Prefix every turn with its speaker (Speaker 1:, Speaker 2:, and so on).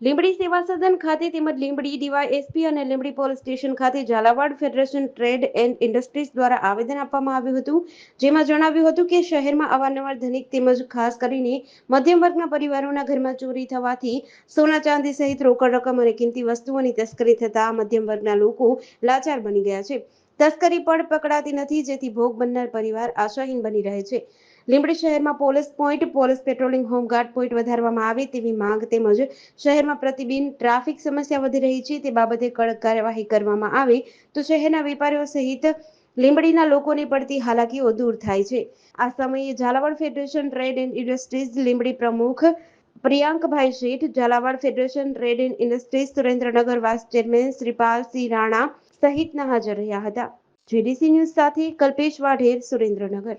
Speaker 1: લીંબડી સેવા સદન ખાતે તેમજ લીંબડી ડીવાયએસપી અને લીંબડી પોલીસ સ્ટેશન ખાતે Jhalawad federation trade and industries દ્વારા આવેદન આપવામાં આવ્યું હતું. જેમાં જણાવ્યું હતું કે શહેરમાં અવારનવાર ધનિક તેમજ ખાસ કરીને મધ્યમ વર્ગના પરિવારોના ઘરમાં ચોરી થવાથી સોના ચાંદી સહિત રોકડ રકમ અને કિંમતી વસ્તુઓની તસ્કરી થતા મધ્યમ વર્ગના લોકો લાચાર બની ગયા છે. તસ્કરી પણ પકડાતી નથી, જેથી ભોગ બનનાર પરિવાર આશાહીન બની રહે છે. લીંબડી શહેરમાં police point, police patrolling home guard point વધારવામાં આવે તેવી માંગ તેમજ શહેરમાં પ્રતિબિંબ ટ્રાફિક સમસ્યા વધી રહી છે તે બાબતે કડક કાર્યવાહી કરવામાં આવે. તો શહેરના વેપારીઓ સહિત લીંબડીના લોકોને પડતી હાલાકીઓ દૂર થાય છે. આ સમયે Jhalawad federation trade and industries Limbdi પ્રમુખ પ્રિયાંકભાઈ Sheth, Jhalawad federation trade and industries Surendranagar vice chairman Shripalsinh Rana સહિતના હાજર રહ્યા હતા. જેડીસી ન્યૂઝ સાથે કલ્પેશ વાઢેર, સુરેન્દ્રનગર.